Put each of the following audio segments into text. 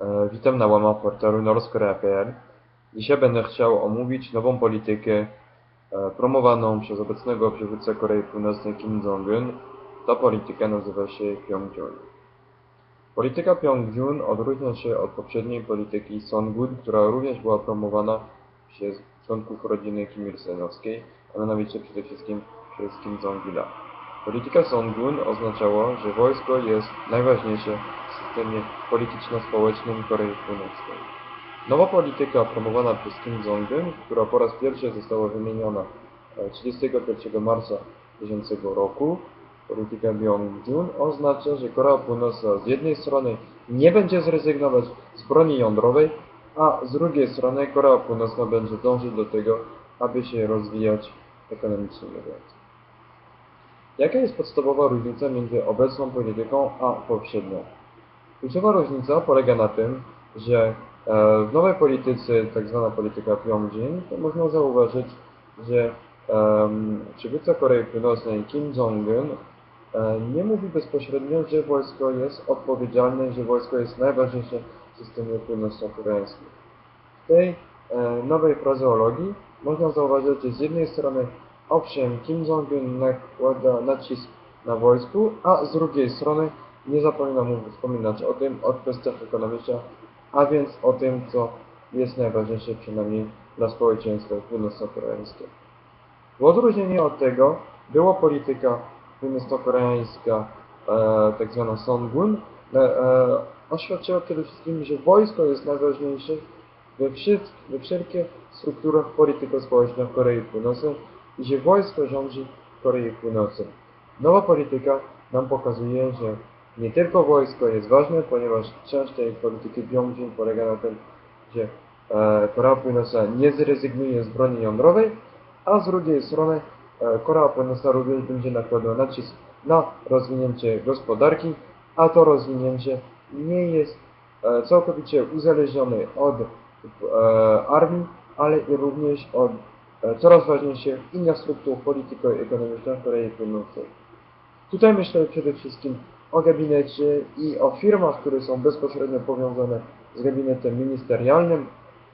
E, Witam na łamach portalu norskorea.pl. Dzisiaj będę chciał omówić nową politykę e, promowaną przez obecnego przywódcę Korei Północnej Kim Jong-un. Ta polityka nazywa się Pyeongchun. Polityka Pyeongchun odróżnia się od poprzedniej polityki Songun, która również była promowana przez członków rodziny Kim Il-senowskiej, a mianowicie przede wszystkim przez Kim Jong-ila. Polityka Songun oznaczało, że wojsko jest najważniejsze w systemie polityczno-społecznym Korei Północnej. Nowa polityka promowana przez Kim Jong-un, która po raz pierwszy została wymieniona e, 31 marca bieżącego roku, polityka Pyeongchun oznacza, że Korea Północna z jednej strony nie będzie zrezygnować z broni jądrowej, a z drugiej strony Korea Północna będzie dążyć do tego, aby się rozwijać ekonomicznie. Jaka jest podstawowa różnica między obecną polityką a poprzednią? Kluczowa różnica polega na tym, że e, w nowej polityce, tak zwana polityka Pyeongchun, to można zauważyć, że przywódca Korei Północnej Kim Jong-un e, nie mówi bezpośrednio, że wojsko jest odpowiedzialne, że wojsko jest najważniejsze w systemie północno-koreańskim. W tej e, nowej frazeologii można zauważyć, że z jednej strony owszem, Kim Jong-un nakłada nacisk na wojsku, a z drugiej strony nie zapomina mu wspominać o tym, o kwestiach ekonomicznych, a więc o tym, co jest najważniejsze przynajmniej dla społeczeństwa północno-koreańskiego. W odróżnieniu od tego była polityka północno-koreańska, e, tak zwana Songun, e, e, oświadczyła przede wszystkim, że wojsko jest najważniejsze we, wszystkich, we wszelkich strukturach polityko-społecznych Korei Północnej że wojsko rządzi Korei Północnej. Nowa polityka nam pokazuje, że nie tylko wojsko jest ważne, ponieważ część tej polityki Pyeongchun polega na tym, że e, Korea Północna nie zrezygnuje z broni jądrowej, a z drugiej strony e, Korea Północna również będzie nakładała nacisk na rozwinięcie gospodarki, a to rozwinięcie nie jest e, całkowicie uzależnione od e, armii, ale również od coraz ważniejszych innych struktur polityko-ekonomicznych w Korei Północnej. Tutaj myślę przede wszystkim o gabinecie i o firmach, które są bezpośrednio powiązane z gabinetem ministerialnym.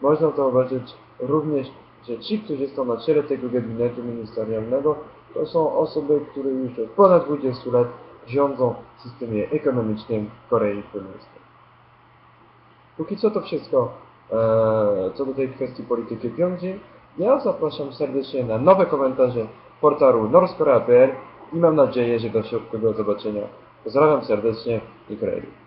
Można zauważyć również, że ci, którzy są na czele tego gabinetu ministerialnego, to są osoby, które już od ponad 20 lat rządzą w systemie ekonomicznym Korei Północnej. Póki co to wszystko e, co do tej kwestii polityki Pyeongchun. Ja zapraszam serdecznie na nowe komentarze portalu norskorea.pl i mam nadzieję, że do szybkiego zobaczenia. Pozdrawiam serdecznie i Korea.